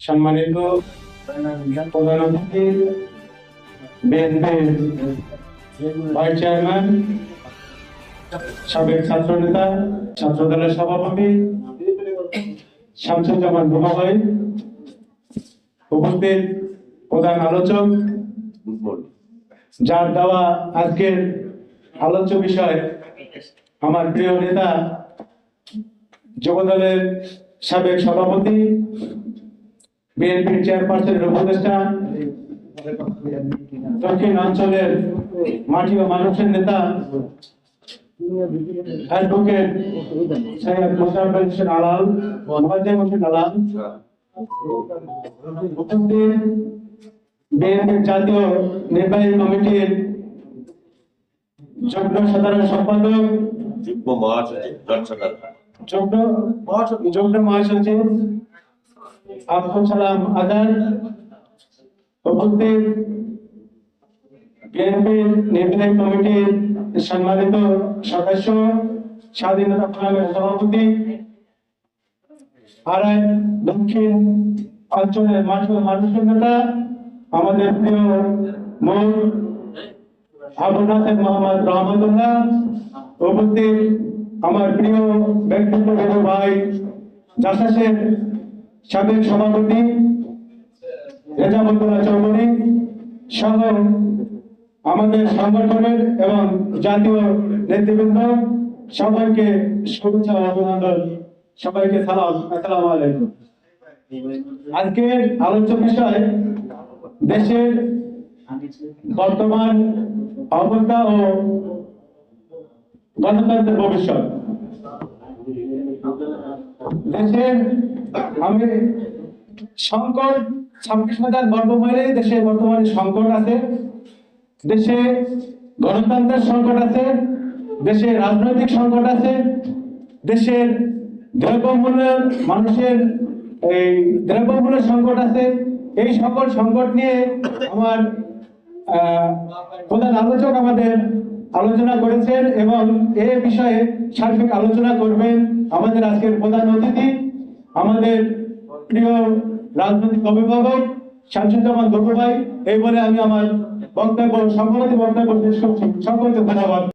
সম্মানিত প্রধান অতিথি বিএনপির ভাইস চেয়ারম্যান, সাবেক ছাত্র নেতা ছাত্র দলের সভাপতি উপস্থিত প্রধান আলোচক, যার দেওয়া আজকের আলোচ্য বিষয় আমার প্রিয় নেতা, যুবদলের সাবেক সভাপতি বিএনপির চেয়ারপারসনের উপদেষ্টা দক্ষিণ অঞ্চলের মাটি ও মানুষের নেতা অ্যাডভোকেট সৈয়দ মোশাররফ হোসেন আলাল মোয়াজ্জেম হোসেন আলাল উপস্থিত বিএনপির জাতীয় নির্বাহী কমিটির যুগ্ম সাধারণ সম্পাদক যুগ্ম মহাসচিব দর্শনার যুগ্ম যুগ্ম মহাসচিব আব্দুল সালাম উপস্থিত বিএনপির নির্বাহী কমিটির সম্মানিত সদস্য, স্বাধীনতা ফোরামের সভাপতি আর দক্ষিণ অঞ্চলের মানুষের নেতা, আমাদের প্রিয় মূল আবু নাসের মোহাম্মদ রহমতুল্লাহ, উপস্থিত আমার প্রিয় ব্যক্তিত্ব ভাই জাসাসের সাবেক সভাপতি রেজাবুল্লাহ চৌধুরী, সহ আমাদের সংগঠনের এবং জাতীয় নেতৃবৃন্দ, সবাইকে শুভেচ্ছা অভিনন্দন। সবাইকে সালাম আজকের আলোচ্য বিষয়, দেশের বর্তমান অবস্থা ও গণতন্ত্রের ভবিষ্যৎ। দেশের আমি সংকট, ছাব্বিশ হাজার বর্গ মাইলে দেশে বর্তমানে সংকট আছে। দেশে গণতন্ত্রের সংকট আছে। দেশে রাজনৈতিক সংকট আছে। দেশের দ্রব্যমূল্যের, মানুষের এই দ্রব্যমূল্যের সংকট আছে। এই সকল সংকট নিয়ে আমার প্রধান আলোচক আমাদের আলোচনা করেছেন এবং এ বিষয়ে সার্বিক আলোচনা করবেন আমাদের আজকের প্রধান অতিথি। আমাদের প্রিয় রাজনৈতিক অভিভাবক শামসুজ্জামান গপু ভাই এই বলে আমি আমার বক্তব্য সম্পর্কে বক্তব্য শেষ করছি। সকলকে ধন্যবাদ।